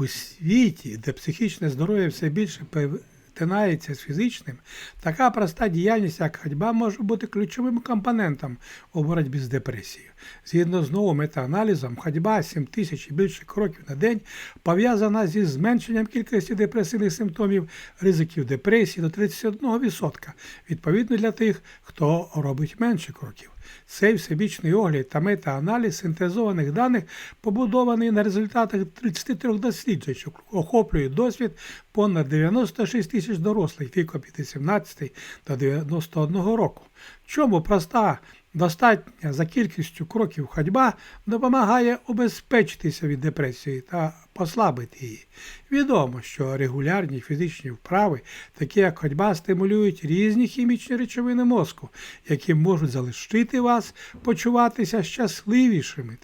У світі, де психічне здоров'я все більше перетинається з фізичним, така проста діяльність, як ходьба, може бути ключовим компонентом у боротьбі з депресією. Згідно з новим метааналізом, ходьба 7 тисяч і більше кроків на день пов'язана зі зменшенням кількості депресивних симптомів, ризиків депресії до 31%, відповідно для тих, хто робить менше кроків. Цей всебічний огляд та метааналіз синтезованих даних побудований на результатах 33 досліджень, що охоплює досвід понад 96 тисяч дорослих віком від 18 до 91 року. Чому проста достатня за кількістю кроків ходьба допомагає убезпечитися від депресії та послабити її. Відомо, що регулярні фізичні вправи, такі як ходьба, стимулюють різні хімічні речовини мозку, які можуть залишити вас почуватися щасливішими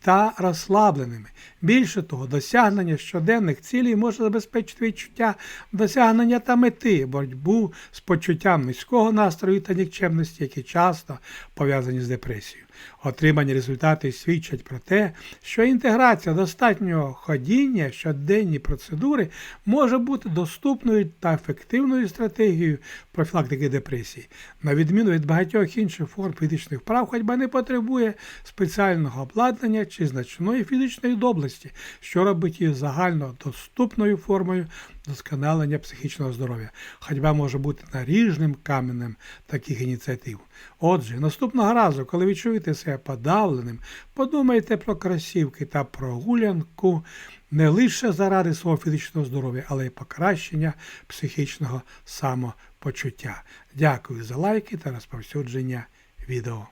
та розслабленими. Більше того, досягнення щоденних цілей може забезпечити відчуття досягнення та мети, боротьбу з почуттям низького настрою та нікчемності, які часто пов'язані з депресією. Отримані результати свідчать про те, що інтеграція достатнього ходіння, щоденні процедури може бути доступною та ефективною стратегією профілактики депресії. На відміну від багатьох інших форм фізичних вправ, ходьба не потребує спеціального обладнання чи значної фізичної доблесті, що робить її загально доступною формою досконалення психічного здоров'я. Ходьба може бути наріжним каменем таких ініціатив. Отже, наступного разу, коли ви чуєте себе подавленим, подумайте про кросівки та прогулянку не лише заради свого фізичного здоров'я, але й покращення психічного самопочуття. Дякую за лайки та розповсюдження відео.